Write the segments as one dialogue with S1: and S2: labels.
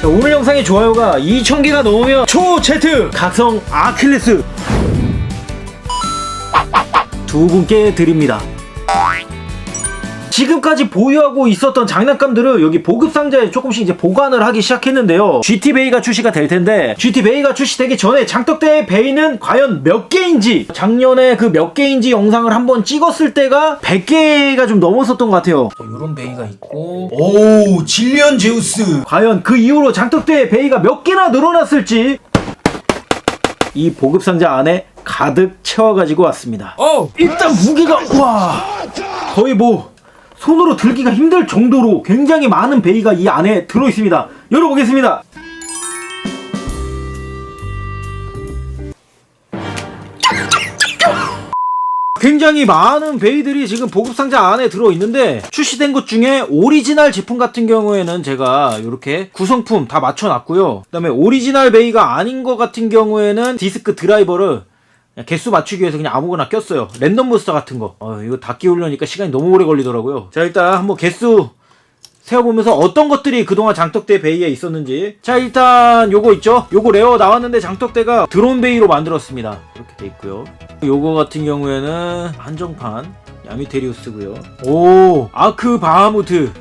S1: 자, 오늘 영상의 좋아요가 2,000개가 넘으면 초 제트 각성 아킬레스 두 분께 드립니다. 지금까지 보유하고 있었던 장난감들을 여기 보급 상자에 조금씩 이제 보관을 하기 시작했는데요. GT 베이가 출시가 될 텐데 GT 베이가 출시되기 전에 장떡대의 베이는 과연 몇 개인지 작년에 그 몇 개인지 영상을 한번 찍었을 때가 100개가 좀 넘었었던 것 같아요. 이런 베이가 있고
S2: 오 질리언 제우스
S1: 과연 그 이후로 장떡대의 베이가 몇 개나 늘어났을지 이 보급 상자 안에 가득 채워가지고 왔습니다.
S2: 어
S1: 일단 무게가 와 거의 뭐 손으로 들기가 힘들 정도로 굉장히 많은 베이가 이 안에 들어 있습니다. 열어보겠습니다. 굉장히 많은 베이들이 지금 보급 상자 안에 들어 있는데 출시된 것 중에 오리지널 제품 같은 경우에는 제가 이렇게 구성품 다 맞춰놨고요. 그 다음에 오리지널 베이가 아닌 것 같은 경우에는 디스크 드라이버를 개수 맞추기 위해서 그냥 아무거나 꼈어요. 랜덤 부스터 같은 거. 어, 이거 다 끼우려니까 시간이 너무 오래 걸리더라고요. 자, 일단 한번 개수 세어보면서 어떤 것들이 그동안 장떡대 베이에 있었는지. 자, 일단 요거 있죠? 요거 레어 나왔는데 장떡대가 드론 베이로 만들었습니다. 이렇게 돼 있고요. 요거 같은 경우에는 한정판 야미테리우스고요. 오, 아크 바하무트.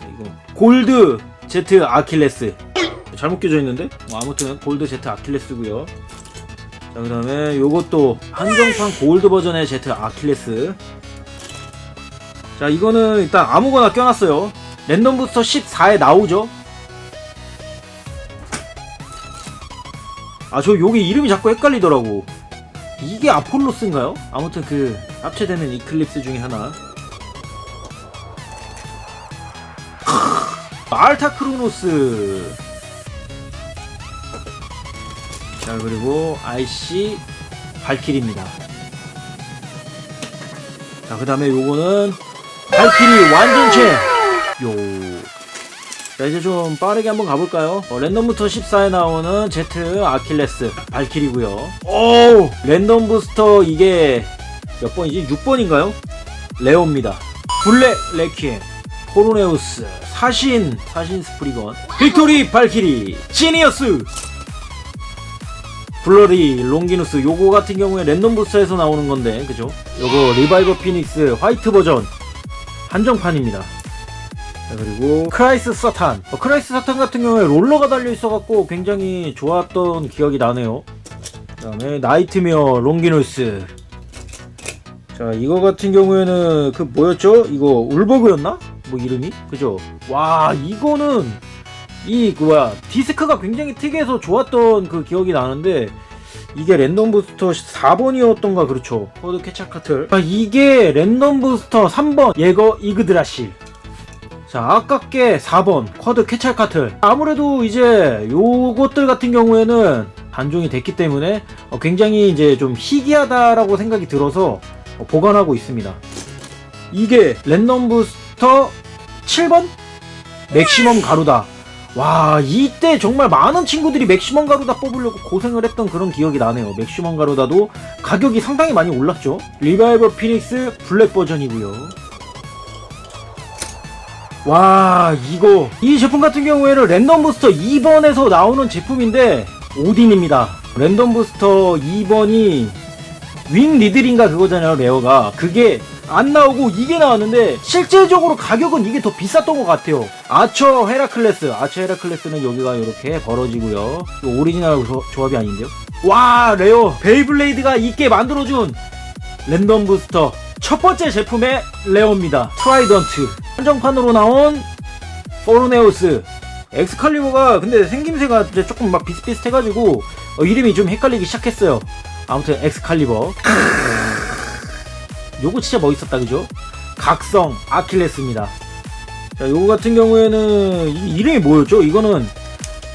S1: 이거 골드 제트 아킬레스. 잘못 껴져 있는데? 뭐 아무튼 골드 제트 아킬레스고요. 자, 그 다음에 요것도 한정판 골드 버전의 제트 아킬레스. 자, 이거는 일단 아무거나 껴놨어요. 랜덤 부스터 14에 나오죠? 아, 저 여기 이름이 자꾸 헷갈리더라고. 이게 아폴로스인가요? 아무튼 그 합체되는 이클립스 중에 하나. 알타 크로노스. 자 그리고 IC 발키리입니다. 자 그 다음에 요거는 발키리 완전체. 요. 자 이제 좀 빠르게 한번 가볼까요? 어, 랜덤부터 14에 나오는 제트 아킬레스 발키리고요. 오 랜덤 부스터 이게 몇 번이지? 6번인가요? 레오입니다. 블랙 레퀴엠 포로네우스 사신 사신 스프리건 빅토리 발키리 지니어스 블러리 롱기누스 요거 같은 경우에 랜덤 부스터에서 나오는 건데 그죠? 요거 리바이버 피닉스 화이트 버전 한정판입니다. 자, 그리고 크라이스 사탄 어, 크라이스 사탄 같은 경우에 롤러가 달려 있어갖고 굉장히 좋았던 기억이 나네요. 그 다음에 나이트메어 롱기누스 자 이거 같은 경우에는 그 뭐였죠? 이거 울버그였나? 뭐 이름이? 그죠? 와 이거는 이 그 뭐야 디스크가 굉장히 특이해서 좋았던 그 기억이 나는데 이게 랜덤 부스터 4번이었던가 그렇죠. 코드 캐찰 카틀. 아, 이게 랜덤 부스터 3번 예거 이그드라시. 자 아깝게 4번 쿼드 캐찰 카틀. 아무래도 이제 요것들 같은 경우에는 단종이 됐기 때문에 어, 굉장히 이제 좀 희귀하다라고 생각이 들어서 어, 보관하고 있습니다. 이게 랜덤 부스터 7번? 맥시멈 가루다 와 이때 정말 많은 친구들이 맥시멈 가루다 뽑으려고 고생을 했던 그런 기억이 나네요. 맥시멈 가루다도 가격이 상당히 많이 올랐죠. 리바이버 피닉스 블랙 버전이고요. 와 이거. 이 제품 같은 경우에는 랜덤 부스터 2번에서 나오는 제품인데 오딘입니다. 랜덤 부스터 2번이 윙 리들인가 그거잖아요 레어가. 그게 안 나오고 이게 나왔는데 실제적으로 가격은 이게 더 비쌌던 것 같아요. 아처 헤라클레스. 아처 헤라클레스는 여기가 이렇게 벌어지고요. 오리지널 조, 조합이 아닌데요? 와 레어 베이블레이드가 있게 만들어준 랜덤 부스터. 첫 번째 제품의 레어입니다. 트라이던트. 한정판으로 나온 포르네우스. 엑스칼리버가 근데 생김새가 조금 막 비슷비슷해가지고 어, 이름이 좀 헷갈리기 시작했어요. 아무튼 엑스칼리버 요거 진짜 멋있었다 그죠? 각성 아킬레스입니다. 자, 요거 같은 경우에는 이 이름이 뭐였죠? 이거는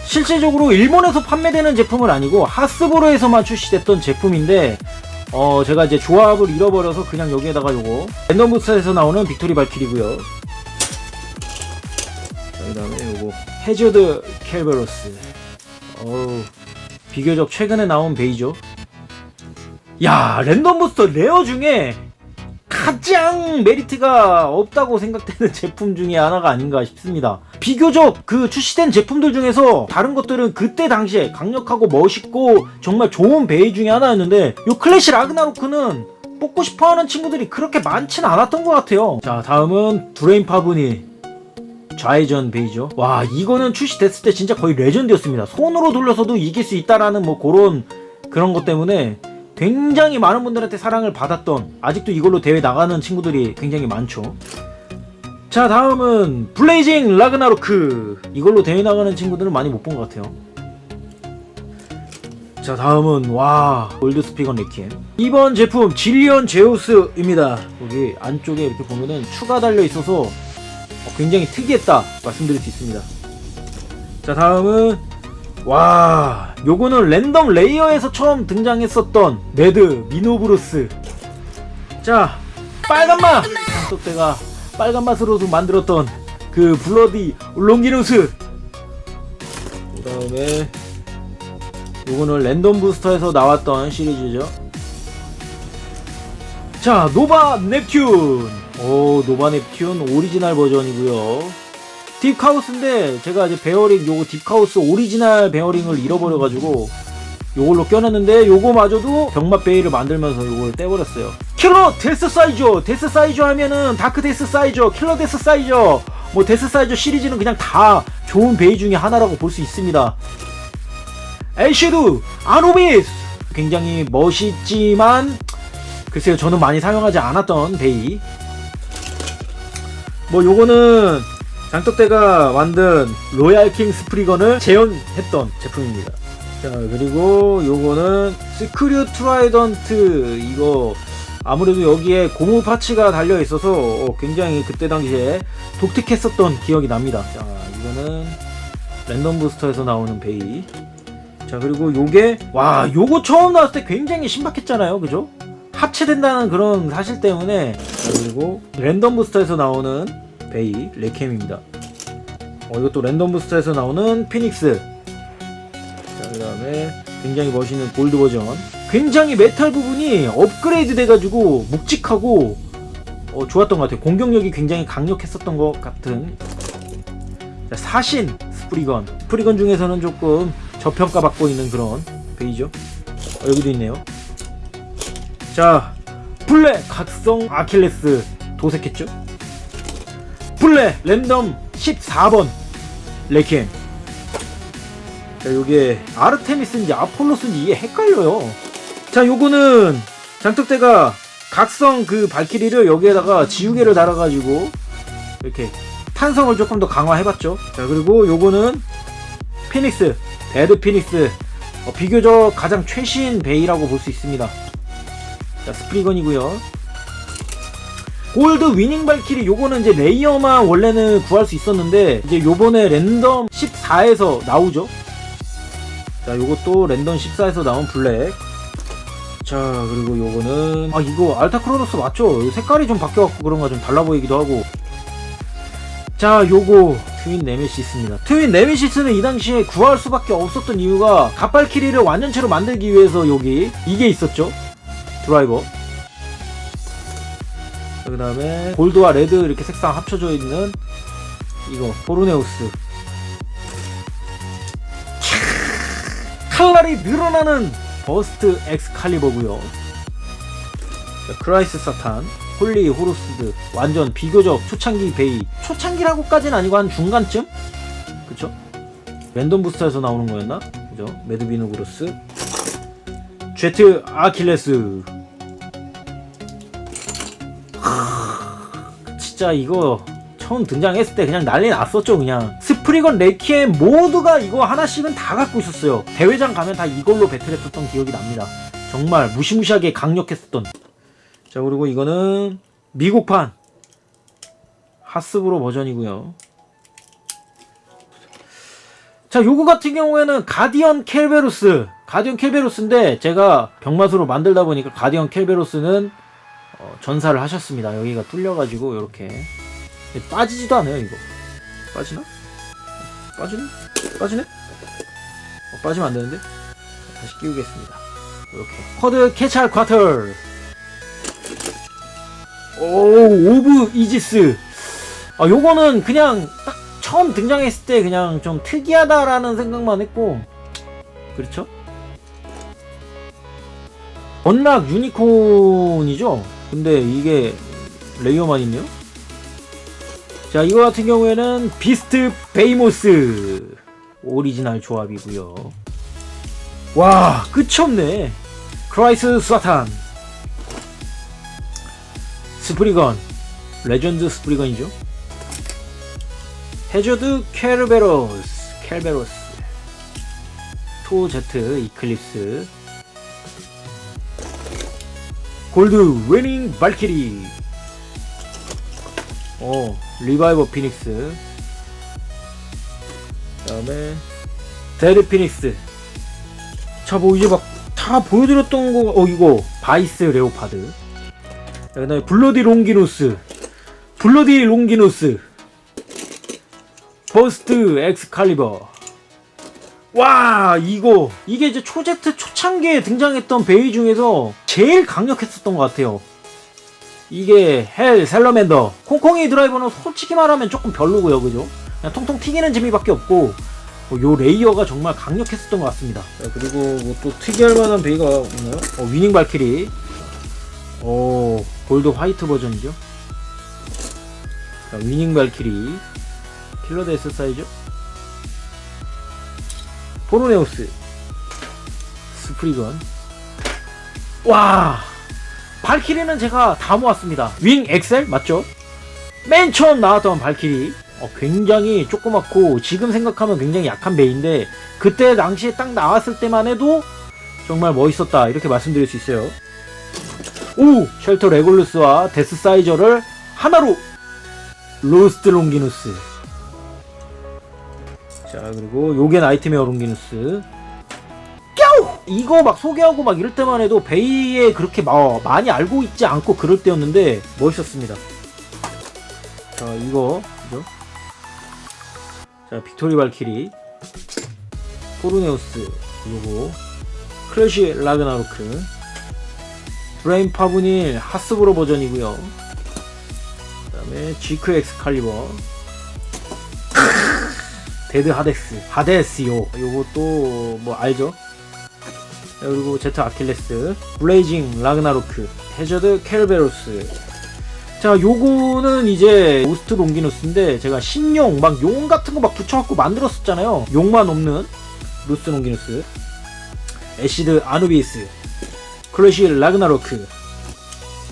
S1: 실제적으로 일본에서 판매되는 제품은 아니고 하스브로에서만 출시됐던 제품인데 어 제가 이제 조합을 잃어버려서 그냥 여기에다가 요거 랜덤 부스에서 나오는 빅토리 발키리고요. 자, 그다음에 요거 해저드 켈베로스. 어우 비교적 최근에 나온 베이죠. 야 랜덤 부스터 레어 중에 크, 가장 메리트가 없다고 생각되는 제품 중에 하나가 아닌가 싶습니다. 비교적 그 출시된 제품들 중에서 다른 것들은 그때 당시에 강력하고 멋있고 정말 좋은 베이 중에 하나였는데 요 클래시 라그나로크는 뽑고 싶어 하는 친구들이 그렇게 많지는 않았던 것 같아요. 자 다음은 드레인 파브니 좌회전 베이죠. 와 이거는 출시됐을 때 진짜 거의 레전드였습니다. 손으로 돌려서도 이길 수 있다라는 뭐 그런 그런 것 때문에 굉장히 많은 분들한테 사랑을 받았던 아직도 이걸로 대회 나가는 친구들이 굉장히 많죠. 자 다음은 블레이징 라그나로크 이걸로 대회 나가는 친구들은 많이 못 본 것 같아요. 자 다음은 와 골드 스피건 레키엠 이번 제품 질리언 제우스입니다. 여기 안쪽에 이렇게 보면은 추가 달려 있어서 어, 굉장히 특이했다 말씀드릴 수 있습니다. 자 다음은 와 요거는 랜덤 레이어에서 처음 등장했었던 레드 미노브루스. 자 빨간맛! 장독대가 빨간맛으로도 만들었던 그 블러디 롱기누스. 그 다음에 요거는 랜덤 부스터에서 나왔던 시리즈죠. 자 노바 넵튠. 오 노바 넵튠 오리지널 버전이고요 딥카우스인데 제가 이제 베어링 요거 딥카우스 오리지널 베어링을 잃어버려가지고 요걸로 껴놨는데 요거마저도 병맛 베이를 만들면서 요걸 떼버렸어요. 킬러 데스 사이저! 데스 사이저 하면은 다크 데스 사이저 킬러 데스 사이저! 뭐 데스 사이저 시리즈는 그냥 다 좋은 베이 중에 하나라고 볼 수 있습니다. 엘시드 아노비스! 굉장히 멋있지만 글쎄요 저는 많이 사용하지 않았던 베이 뭐 요거는 장떡대가 만든 로얄킹 스프리건을 재현했던 제품입니다. 자 그리고 요거는 스크류 트라이던트 이거 아무래도 여기에 고무 파츠가 달려 있어서 어, 굉장히 그때 당시에 독특했었던 기억이 납니다. 자 이거는 랜덤 부스터에서 나오는 베이. 자 그리고 요게 와 요거 처음 나왔을 때 굉장히 신박했잖아요, 그죠? 합체된다는 그런 사실 때문에 자, 그리고 랜덤 부스터에서 나오는 베이 레캠입니다. 어, 이것도 랜덤 부스터에서 나오는 피닉스. 자, 그 다음에 굉장히 멋있는 골드 버전. 굉장히 메탈 부분이 업그레이드 돼가지고 묵직하고 어, 좋았던 것 같아요. 공격력이 굉장히 강력했었던 것 같은. 자, 사신 스프리건. 스프리건 중에서는 조금 저평가 받고 있는 그런 베이죠. 어, 여기도 있네요. 자, 블랙 각성 아킬레스 도색했죠? 블랙 랜덤 14번. 레키엠 자 요게 아르테미스인지 아폴로스인지 이게 헷갈려요. 자 요거는 장떡대가 각성 그 발키리를 여기에다가 지우개를 달아가지고 이렇게 탄성을 조금 더 강화해봤죠. 자 그리고 요거는 피닉스 데드 피닉스. 어, 비교적 가장 최신 베이라고 볼 수 있습니다. 자 스프리건이고요 골드 위닝 발키리 요거는 이제 레이어만 원래는 구할 수 있었는데 이제 요번에 랜덤 14에서 나오죠. 자 요것도 랜덤 14에서 나온 블랙. 자 그리고 요거는 아 이거 알타 크로노스 맞죠? 요 색깔이 좀 바뀌어갖고 그런가 좀 달라 보이기도 하고. 자 요거 트윈 네메시스입니다. 트윈 네메시스는 이 당시에 구할 수밖에 없었던 이유가 갑발키리를 완전체로 만들기 위해서 여기 이게 있었죠? 드라이버 그 다음에 골드와 레드 이렇게 색상 합쳐져 있는 이거 포르네우스. 칼날이 늘어나는 버스트 엑스칼리버고요. 크라이스 사탄 홀리 호루스드 완전 비교적 초창기 베이. 초창기라고까지는 아니고 한 중간쯤? 그쵸? 랜덤 부스터에서 나오는 거였나? 그죠? 매드비누그루스. 제트 아킬레스 진짜 이거 처음 등장했을 때 그냥 난리 났었죠 그냥. 스프리건 레키엠 모두가 이거 하나씩은 다 갖고 있었어요. 대회장 가면 다 이걸로 배틀했었던 기억이 납니다. 정말 무시무시하게 강력했었던. 자 그리고 이거는 미국판 하스브로 버전이고요. 자 요거 같은 경우에는 가디언 켈베로스. 가디언 켈베로스인데 제가 병맛으로 만들다 보니까 가디언 켈베로스는 어, 전사를 하셨습니다. 여기가 뚫려가지고 이렇게 빠지지도 않아요 이거. 빠지나? 빠지네? 빠지네? 어, 빠지면 안 되는데? 다시 끼우겠습니다. 이렇게 쿼드 캐찰 쿼터. 오 오브 이지스 아 요거는 그냥 딱 처음 등장했을 때 그냥 좀 특이하다라는 생각만 했고 그렇죠? 언락 유니콘이죠? 근데 이게 레이어만 있네요? 자 이거 같은 경우에는 비스트 베이모스. 오리지널 조합이고요. 와 끝이 없네. 크라이스 사탄. 스프리건. 레전드 스프리건이죠. 해저드 캐르베로스 켈베로스. 토제트 이클립스 골드 웨닝 발키리. 오 리바이버 피닉스. 그 다음에 데드 피닉스. 자 뭐 이제 막 다 보여드렸던 거어 이거. 바이스 레오파드. 그 다음에 블러디 롱기노스. 블러디 롱기노스. 버스트 엑스칼리버. 와 이거. 이게 이제 초제트 초창기에 등장했던 베이 중에서 제일 강력했었던 것 같아요. 이게 헬 셀러맨더. 콩콩이 드라이버는 솔직히 말하면 조금 별로고요 그죠? 그냥 통통 튀기는 재미밖에 없고 어, 요 레이어가 정말 강력했었던 것 같습니다. 자, 그리고 뭐 또 특이할 만한 베이가 있나요? 어, 위닝 발키리. 오 골드 화이트 버전이죠? 자, 위닝 발키리. 킬러 데스 사이죠? 포르네우스. 스프리건 와 발키리는 제가 다 모았습니다. 윙 엑셀 맞죠? 맨 처음 나왔던 발키리. 어, 굉장히 조그맣고 지금 생각하면 굉장히 약한 베인데 그때 당시에 딱 나왔을 때만 해도 정말 멋있었다. 이렇게 말씀드릴 수 있어요. 오 쉘터 레골루스와 데스 사이저를 하나로 로스트 롱기누스. 자 그리고 요겐 아이템의 롱기누스! 이거 막 소개하고 막 이럴 때만 해도 베이에 그렇게 막 많이 알고 있지 않고 그럴 때였는데 멋있었습니다. 자 이거 그죠? 자 빅토리 발키리. 포르네우스 그리고 클래시 라그나로크. 브레인 파브닐 하스브로 버전이고요. 그 다음에 지크 엑스칼리버. 데드 하데스 하데스요. 요것도 뭐 알죠? 자, 그리고 제트 아킬레스 블레이징 라그나로크 해저드 켈베로스. 자 요거는 이제 오스트 롱기누스인데 제가 신용 막 용 같은 거 막 붙여갖고 만들었었잖아요. 용만 없는 루스 롱기누스. 애시드 아누비스 클래시 라그나로크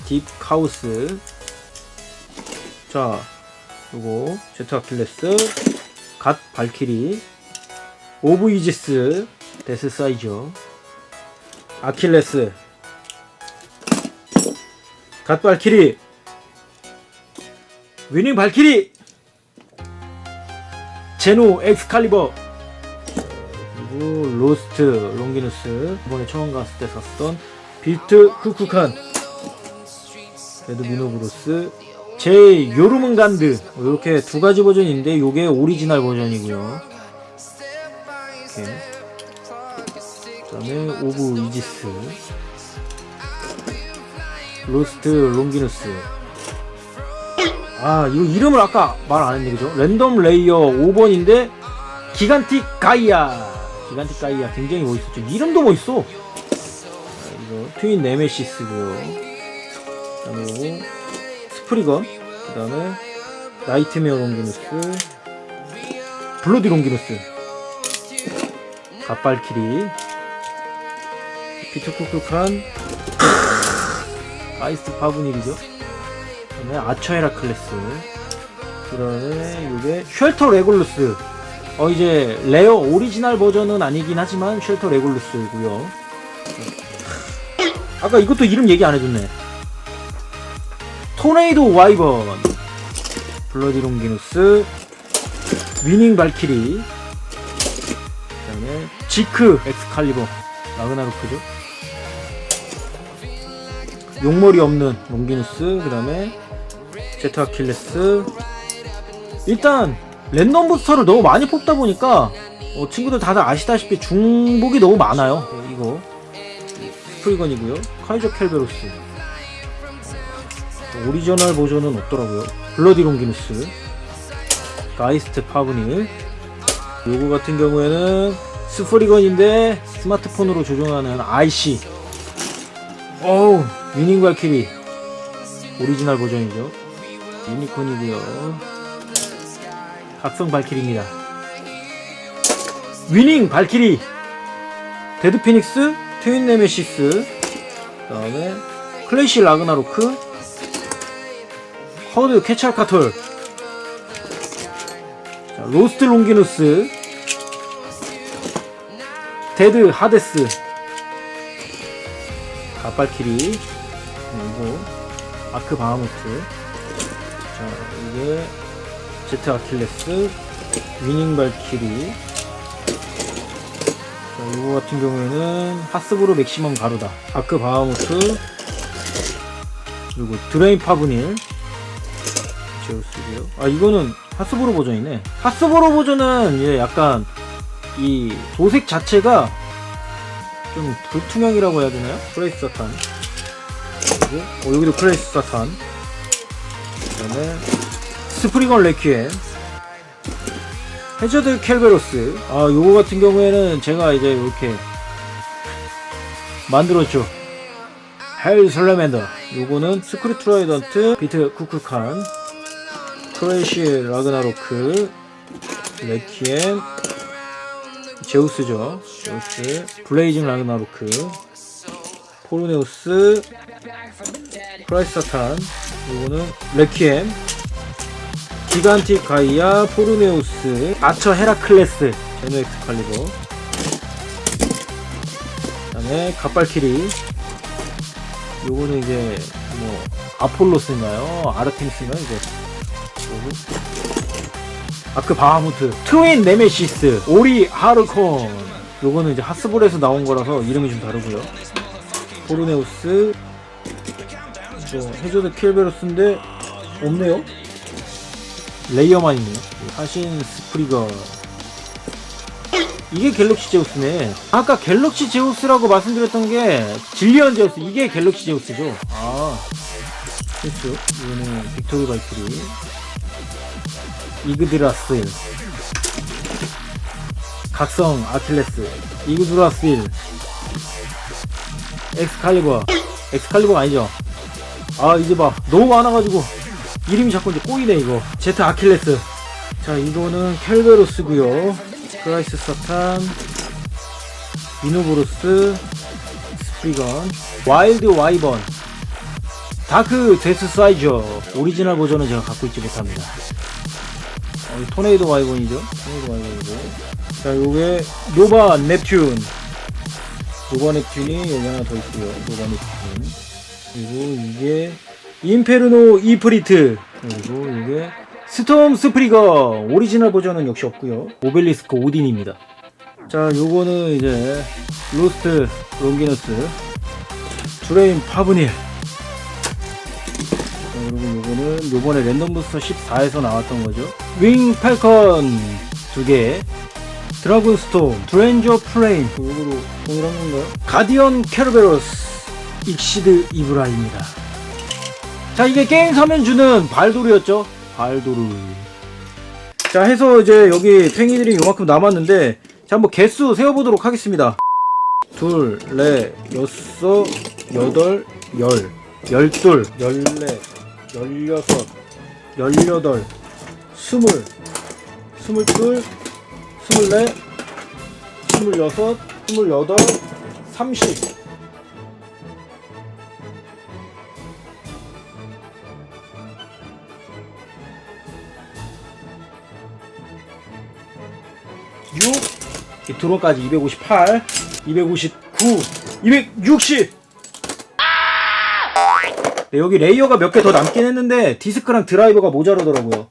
S1: 딥 카우스. 자 요거 제트 아킬레스 갓 발키리 오브 이지스 데스 사이저 아킬레스. 갓 발키리. 위닝 발키리. 제노 엑스칼리버. 그리고 로스트 롱기누스. 이번에 처음 갔을 때 샀던 빌트 쿠쿠칸. 레드 미노브로스. 제 요르문간드. 이렇게 두 가지 버전인데 요게 오리지널 버전이고요. 이렇게 그다음에 오브 이지스 로스트 롱기누스. 아 이거 이름을 아까 말 안 했네 그죠? 랜덤 레이어 5번인데 기간틱 가이아. 기간틱 가이아 굉장히 멋있었죠. 이름도 멋있어. 자, 이거 트윈 네메시스고요 그다음에 스프리건 그 다음에 나이트메어 롱기누스 블러디 롱기누스. 갓발키리 피투쿠쿠칸. 아이스트 파브닐이죠? 그 다음에 아처 헤라클레스. 그 다음에 요게 쉘터 레골루스. 어 이제 레어 오리지널 버전은 아니긴 하지만 쉘터 레골루스이고요. 아까 이것도 이름 얘기 안 해줬네. 토네이도 와이번. 블러디 롱기누스. 위닝 발키리. 그 다음에 지크 엑스칼리버. 라그나로크죠 용머리 없는 롱기누스 그 다음에 제트 아킬레스. 일단 랜덤 부스터를 너무 많이 뽑다 보니까 어, 친구들 다들 아시다시피 중복이 너무 많아요. 네, 이거. 스프리건이고요. 카이저 켈베로스. 오리지널 버전은 없더라고요. 블러디 롱기누스, 가이스트 파브닐. 요거 같은 경우에는 스프리건인데 스마트폰으로 조종하는 IC. 어우, 위닝 발키리. 오리지널 버전이죠. 유니콘이고요. 각성 발키리입니다. 위닝 발키리. 데드 피닉스, 트윈 네메시스, 그 다음에 클래시 라그나로크, 허드 케찰카톨, 자, 로스트 롱기누스, 데드 하데스, 가발키리, 그리고 아크 바하무트, 자 이게 제트 아킬레스, 위닝 발키리, 자, 이거 같은 경우에는 하스브로 맥시멈 가루다. 아크 바하무트 그리고 드레인 파브닐 제우스고요. 아 이거는 하스브로 버전이네. 하스브로 버전은 예, 약간 이 도색 자체가 좀 불투명이라고 해야 되나요? 프레이스 사탄 그리고 어, 여기도 프레이스 사탄. 그 다음에 스프리건 레퀴엠. 해저드 켈베로스. 아 요거 같은 경우에는 제가 이제 이렇게 만들었죠. 헬 설레맨더. 요거는 스크류 트라이던트 비트 쿠쿠칸 크레이시 라그나로크 레키엠 제우스죠. 제우스 블레이징 라그나로크 포르네우스 프라이스 사탄 요거는 레키엠 기간틱 가이아 포르네우스 아처 헤라클레스 제노 엑스칼리버 그 다음에 갑발키리. 요거는 이제 뭐 아폴로스인가요? 아르테미스인가요 이제 아크 바하무트. 트윈 네메시스 오리 하르콘. 요거는 이제 하스볼에서 나온 거라서 이름이 좀 다르고요. 포르네우스 뭐 해저드 킬베로스인데 없네요 레이어만 있네요. 하신 스프리거. 이게 갤럭시 제우스네. 아까 갤럭시 제우스라고 말씀드렸던 게 질리언 제우스. 이게 갤럭시 제우스죠. 아, 됐죠. 이거는 빅토리 발키리. 이그드라스일. 각성 아킬레스. 이그드라스일. 엑스칼리버. 엑스칼리버가 아니죠. 아, 이제 봐. 너무 많아가지고. 이름이 자꾸 이제 꼬이네 이거. 제트 아킬레스. 자 이거는 켈베로스고요. 크라이스 사탄 미노브루스 스프리건 와일드 와이번. 다크 데스 사이저 오리지널 버전은 제가 갖고 있지 못합니다. 어, 이 토네이도 와이번이죠? 토네이도 와이번이고. 자 요게 노바 넵튠. 노바 넵튠이 여기 하나 더 있고요. 노바 넵튠 그리고 이게 임페르노 이프리트. 그리고 이게 스톰 스프리거. 오리지널 버전은 역시 없고요. 오벨리스크 오딘입니다. 자 요거는 이제 로스트 롱기너스. 드레인 파브닐. 자, 그리고 요거는 요번에 랜덤 부스터 14에서 나왔던 거죠. 윙 팔컨 두개. 드라군 스톰 드렌저 플레인 요거로 동일한 건가요? 가디언 캐르베로스 익시드 이브라입니다. 자 이게 게임 사면 주는 발도르였죠? 발도르 자 해서 이제 여기 팽이들이 요만큼 남았는데 자 한번 개수 세어보도록 하겠습니다. 둘, 넷, 여섯, 여덟, 열. 열둘, 열넷, 열여섯, 열여덟, 스물. 스물둘, 스물넷, 스물여섯, 스물여덟, 삼십 드론까지 258 259 260 네, 여기 레이어가 몇 개 더 남긴 했는데 디스크랑 드라이버가 모자라더라고요.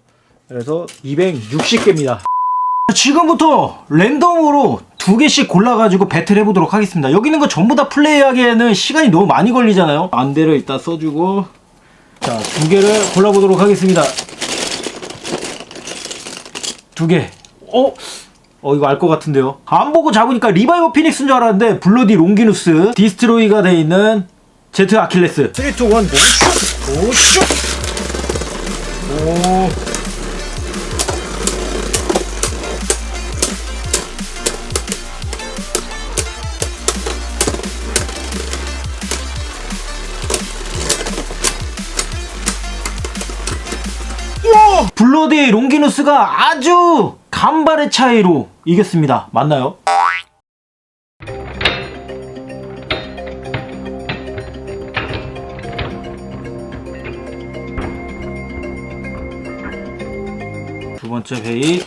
S1: 그래서 260개입니다. 지금부터 랜덤으로 두 개씩 골라가지고 배틀 해보도록 하겠습니다. 여기 있는 거 전부 다 플레이하기에는 시간이 너무 많이 걸리잖아요. 안대를 일단 써주고 자 두 개를 골라보도록 하겠습니다. 두개. 어? 어 이거 알 것 같은데요. 안 보고 잡으니까 리바이버 피닉스인 줄 알았는데 블러디 롱기누스 디스트로이가 돼 있는 제트 아킬레스. 3, 2, 1 슛! 오쇼 오! 블러디 롱기누스가 아주 간발의 차이로 이겼습니다. 맞나요? 두 번째 베이.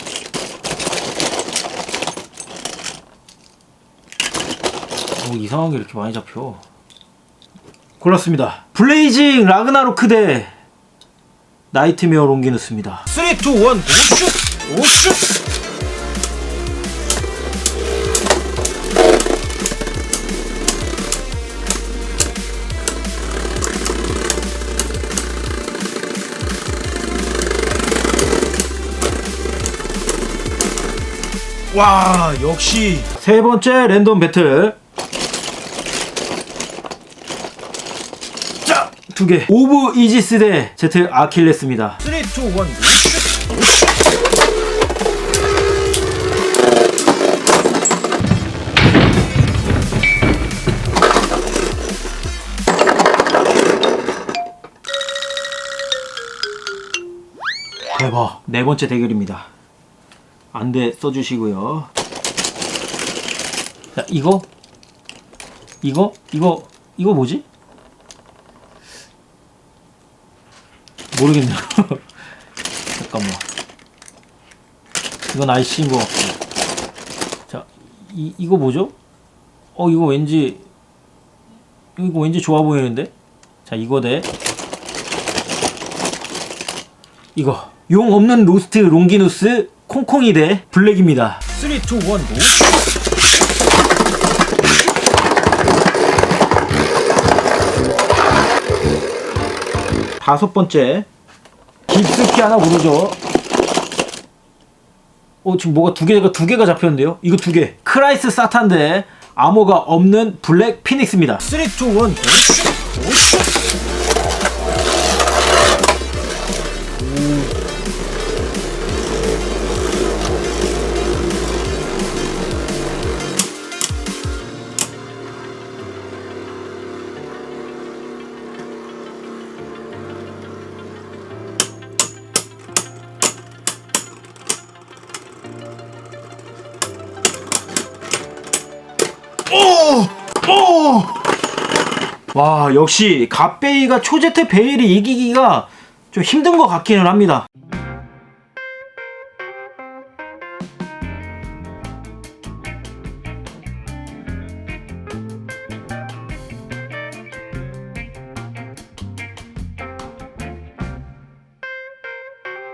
S1: 오, 이상하게 이렇게 많이 잡혀. 골랐습니다. 블레이징 라그나로크 대 나이트메어 롱기누스입니다. 3, 2, 1, 오슛! 오슛!
S2: 와 역시
S1: 세 번째 랜덤 배틀. 자, 두 개. 오브 이지스 대 제트 아킬레스입니다.
S2: 3, 2, 1
S1: 대박. 네 번째 대결입니다. 안대 써주시고요. 자, 이거? 이거? 이거, 이거 뭐지? 모르겠네요. 잠깐만. 이건 IC인 것 같고. 자, 이, 이거 뭐죠? 어, 이거 왠지, 이거 왠지 좋아 보이는데? 자, 이거 대, 이거 용 없는 로스트 롱기누스 콩콩이 대 블랙입니다.
S2: 3, 2, 1 오슛
S1: 다섯 번째 깊숙이 하나 모르죠. 어 지금 뭐가 두 개가 두 개가 잡혔는데요. 이거 두 개. 크라이스 사탄 대 암호가 없는 블랙 피닉스입니다.
S2: 3, 2, 1오
S1: 와 역시 갓베이가 초제트 베일이 이기기가 좀 힘든 것 같기는 합니다.